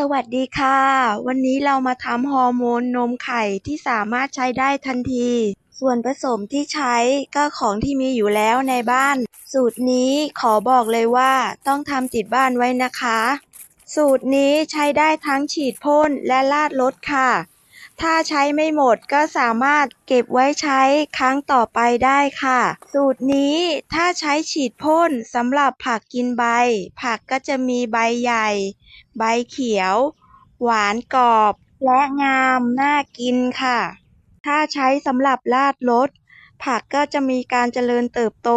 สวัสดีค่ะ วันนี้เรามาทำฮอร์โมนนมไข่ที่สามารถใช้ได้ทันที ส่วนผสมที่ใช้ก็ของที่มีอยู่แล้วในบ้าน สูตรนี้ขอบอกเลยว่าต้องทำติดบ้านไว้นะคะ สูตรนี้ใช้ได้ทั้งฉีดพ่นและลาดรถค่ะ ถ้าใช้ไม่หมดก็สามารถเก็บไว้ใช้ครั้งต่อไปได้ค่ะ สูตรนี้ถ้าใช้ฉีดพ่นสำหรับผักกินใบ ผักก็จะมีใบใหญ่ ใบเขียว หวานกรอบ และงามน่ากินค่ะ ถ้าใช้สำหรับราดรส ผักก็จะมีการเจริญเติบโต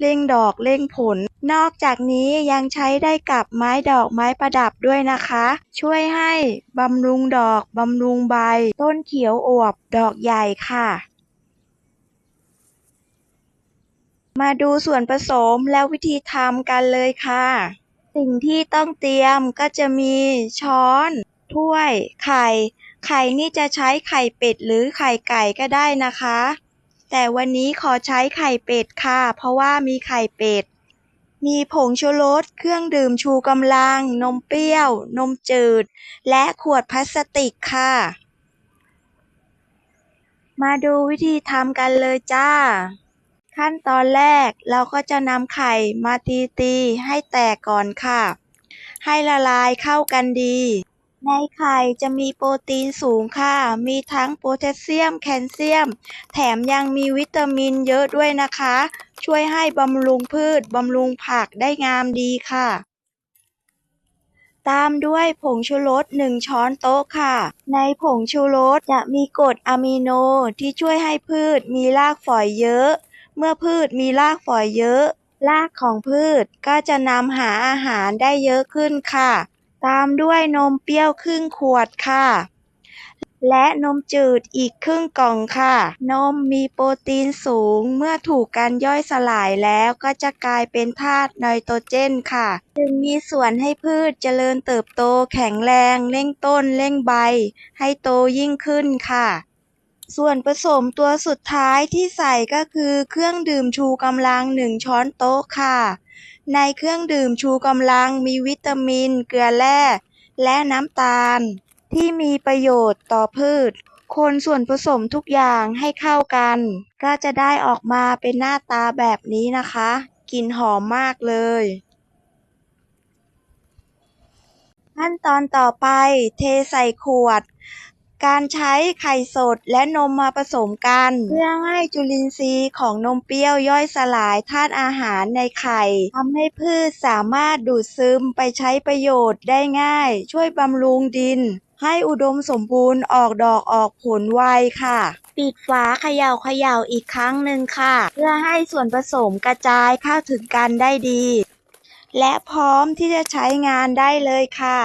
เร่งดอกเร่งผล นอกจากนี้ยังใช้ได้กับไม้ดอกไม้ประดับด้วยนะคะ ช่วยให้บำรุงดอกบำรุงใบ ต้นเขียวอวบดอกใหญ่ค่ะ มาดูส่วนผสมและวิธีทำกันเลยค่ะ สิ่งที่ต้องเตรียมก็จะมีช้อน ถ้วย ไข่ ไข่นี่จะใช้ไข่เป็ดหรือไข่ไก่ก็ได้นะคะ แต่วันนี้ขอใช้ไข่เป็ดค่ะ เพราะว่ามีไข่เป็ด มีผงชูรส เครื่องดื่มชูกำลัง นมเปรี้ยว นมจืด และขวดพลาสติกค่ะ มาดูวิธีทำกันเลยจ้า ขั้นตอนแรกเราก็จะนำไข่มาตีตีให้แตกก่อนค่ะ ให้ละลายเข้ากันดี ในไข่จะมีโปรตีนสูงค่ะ มีทั้งโพแทสเซียม แคลเซียม แถมยังมีวิตามินเยอะด้วยนะคะ ช่วยให้บำรุงพืช บำรุงผักได้งามดีค่ะ ตามด้วยผงชูรส1ช้อนโต๊ะค่ะ ในผงชูรสจะมีกรดอะมิโนที่ช่วยให้พืชมีรากฝอยเยอะ เมื่อพืชมีรากฝอยเยอะ รากของพืชก็จะนำหาอาหารได้เยอะขึ้นค่ะ ตามด้วยนมเปรี้ยวครึ่งขวดค่ะ และนมจืดอีกครึ่งกล่องค่ะ นมมีโปรตีนสูงเมื่อถูกการย่อยสลายแล้วก็จะกลายเป็นธาตุไนโตรเจนค่ะ จึงมีส่วนให้พืชเจริญเติบโตแข็งแรงเร่งต้นเร่งใบ ให้โตยิ่งขึ้นค่ะส่วนผสมตัวสุดท้ายที่ใส่ก็คือเครื่องดื่มชูกำลัง1ช้อนโต๊ะค่ะ ในเครื่องดื่มชูกำลังมีวิตามิน เกลือแร่ และน้ำตาล ที่มีประโยชน์ต่อพืช คนส่วนผสมทุกอย่างให้เข้ากัน ก็จะได้ออกมาเป็นหน้าตาแบบนี้นะคะ กลิ่นหอมมากเลย ขั้นตอนต่อไปเทใส่ขวด การใช้ไข่สดและนมมาผสมกัน เพื่อให้จุลินทรีย์ของนมเปรี้ยวย่อยสลายธาตุอาหารในไข่ทำให้พืชสามารถดูดซึมไปใช้ประโยชน์ได้ง่าย ช่วยบำรุงดิน ให้อุดมสมบูรณ์ออกดอกออกผลไวค่ะ ปิดฝาเขย่าเขย่าอีกครั้งหนึ่งค่ะ เพื่อให้ส่วนผสมกระจายเข้าถึงกันได้ดี และพร้อมที่จะใช้งานได้เลยค่ะ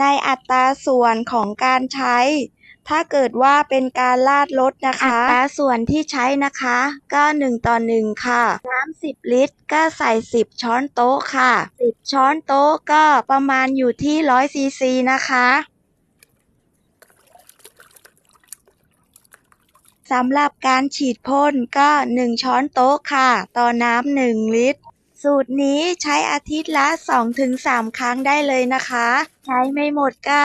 ในอัตราส่วนของการใช้ ถ้าเกิดว่าเป็นการราดรสนะคะ อัตราส่วนที่ใช้นะคะก็1ต่อ1ค่ะ น้ำ10 ลิตร ก็ใส่ 10 ช้อนโต๊ะค่ะ 10 ช้อนโต๊ะก็ประมาณอยู่ที่100ซีซีนะคะสำหรับการฉีดพ่นก็ 1 ช้อนโต๊ะค่ะ ต่อน้ำ1ลิตร สูตรนี้ใช้อาทิตย์ละ 2-3 ครั้งได้เลยนะคะ ใช้ไม่หมดก็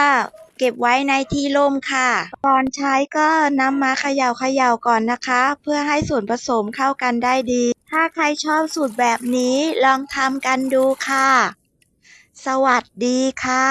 เก็บไว้ในที่ร่มค่ะ ก่อนใช้ก็นำมาเขย่าเขย่าก่อนนะคะ เพื่อให้ส่วนผสมเข้ากันได้ดี ถ้าใครชอบสูตรแบบนี้ลองทำกันดูค่ะ สวัสดีค่ะ